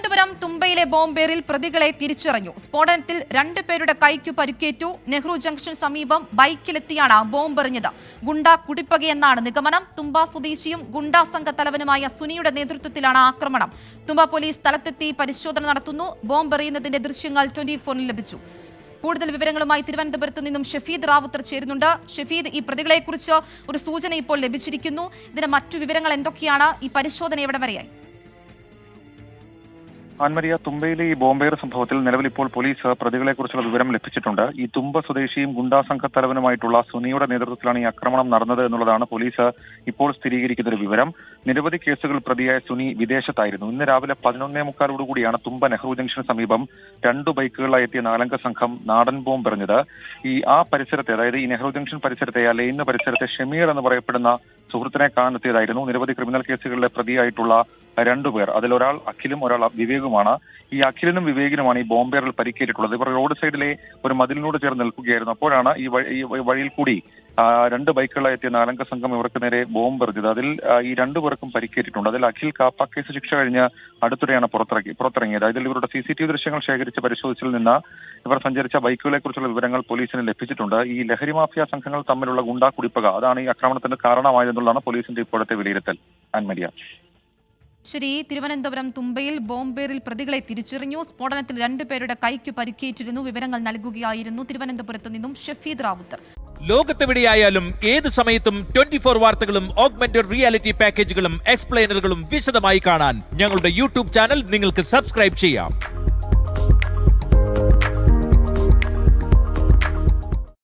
തിരുവനന്തപുരം തുമ്പയിലെ ബോംബേറിൽ പ്രതികളെ തിരിച്ചറിഞ്ഞു. സ്ഫോടനത്തിൽ രണ്ടുപേരുടെ കൈക്കു പരിക്കേറ്റു. നെഹ്റു ജംഗ്ഷൻ സമീപം ബൈക്കിലെത്തിയാണ് ബോംബെറിഞ്ഞത്. ഗുണ്ട കുടിപ്പകയെന്നാണ് നിഗമനം. തുമ്പ സ്വദേശിയും ഗുണ്ട സംഘ തലവനുമായ സുനിയുടെ നേതൃത്വത്തിലാണ് ആക്രമണം. തുമ്പ പോലീസ് സ്ഥലത്തെത്തി പരിശോധന നടത്തുന്നു. ബോംബെറിയുന്നതിന്റെ ദൃശ്യങ്ങൾ ട്വന്റി ഫോറിൽ ലഭിച്ചു. കൂടുതൽ വിവരങ്ങളുമായി തിരുവനന്തപുരത്ത് നിന്നും ഷഫീദ് റാവുത്തർ ചേരുന്നുണ്ട്. ഷഫീദ് ഈ പ്രതികളെക്കുറിച്ച് ഒരു സൂചന ഇപ്പോൾ ലഭിച്ചിരിക്കുന്നു. ഇതിന്റെ മറ്റു വിവരങ്ങൾ എന്തൊക്കെയാണ്? ഈ പരിശോധന എവിടെ വരെയായി? ആൻമരിയ തുമ്പയിലെ ഈ ബോംബേർ സംഭവത്തിൽ നിലവിൽ ഇപ്പോൾ പോലീസ് പ്രതികളെ കുറിച്ചുള്ള വിവരം ലഭിച്ചിട്ടുണ്ട്. ഈ തുമ്പ സ്വദേശിയും ഗുണ്ടാ സംഘ തലവനുമായിട്ടുള്ള സുനിയുടെ നേതൃത്വത്തിലാണ് ഈ ആക്രമണം നടന്നത് എന്നുള്ളതാണ് പോലീസ് ഇപ്പോൾ സ്ഥിരീകരിക്കുന്ന ഒരു വിവരം. നിരവധി കേസുകൾ പ്രതിയായ സുനി വിദേശത്തായിരുന്നു. ഇന്ന് രാവിലെ പതിനൊന്നേ മുക്കാലോടുകൂടിയാണ് തുമ്പ നെഹ്റു ജംഗ്ഷന് സമീപം രണ്ടു ബൈക്കുകളായി എത്തിയ നാലംഗ സംഘം നാടൻ ബോംബ് എറിഞ്ഞത് ഈ ആ പരിസരത്തെ അതായത് ഈ നെഹ്റു ജംഗ്ഷൻ പരിസരത്തെ ആ പരിസരത്തെ ഷമീർ എന്ന് പറയപ്പെടുന്ന സുഹൃത്തിനെ കാണാനെത്തിയതായിരുന്നു. നിരവധി ക്രിമിനൽ കേസുകളിലെ പ്രതിയായിട്ടുള്ള രണ്ടുപേർ. അതിലൊരാൾ അഖിലും ഒരാൾ വിവേകുമാണ്. ഈ അഖിലിനും വിവേകിനുമാണ് ഈ ബോംബേറിൽ പരിക്കേറ്റിട്ടുള്ളത്. ഇവർ റോഡ് സൈഡിലെ ഒരു മതിലിനോട് ചേർന്ന് നിൽക്കുകയായിരുന്നു. അപ്പോഴാണ് ഈ വഴിയിൽ കൂടി രണ്ട് ബൈക്കുകളായി എത്തിയ നാലംഗ സംഘം ഇവർക്ക് നേരെ ബോംബ് എറിഞ്ഞത്. അതിൽ ഈ രണ്ടുപേർക്കും പരിക്കേറ്റിട്ടുണ്ട്. അതിൽ അഖിൽ കാപ്പ കേസ് ശിക്ഷ കഴിഞ്ഞ് അടുത്തിടെയാണ് പുറത്തിറക്കി പുറത്തിറങ്ങിയത്. അതിൽ ഇവരുടെ സി സി ടി വി ദൃശ്യങ്ങൾ ശേഖരിച്ച് പരിശോധിച്ചതിൽ നിന്ന് ഇവർ സഞ്ചരിച്ച ബൈക്കുകളെ കുറിച്ചുള്ള വിവരങ്ങൾ പോലീസിന് ലഭിച്ചിട്ടുണ്ട്. ഈ ലഹരി മാഫിയ സംഘങ്ങൾ തമ്മിലുള്ള ഗുണ്ടാ കുടിപ്പക അതാണ് ഈ ആക്രമണത്തിന് കാരണമായതെന്നുള്ളതാണ് പോലീസിന്റെ ഇപ്പോഴത്തെ വിലയിരുത്തൽ. ആൻമരിയ ശരി തിരുവനന്തപുരം തുമ്പയിൽ ബോംബേറിൽ പ്രതികളെ തിരിച്ചറിഞ്ഞു. സ്ഫോടനത്തിൽ രണ്ടുപേരുടെ കൈക്ക് പരിക്കേറ്റിരുന്നു. വിവരങ്ങൾ നൽകുകയായിരുന്നു തിരുവനന്തപുരത്ത് നിന്നും ഷഫീദ് റാവുത്തർ. ലോകത്തെവിടെയായാലും ഏത് സമയത്തും ട്വന്റി ഫോർ വാർത്തകളും ഓഗ്മെന്റഡ് റിയാലിറ്റി പാക്കേജുകളും എക്സ്പ്ലെയിനറുകളും വിശദമായി കാണാൻ ഞങ്ങളുടെ യൂട്യൂബ് ചാനൽ നിങ്ങൾക്ക് സബ്സ്ക്രൈബ് ചെയ്യാം.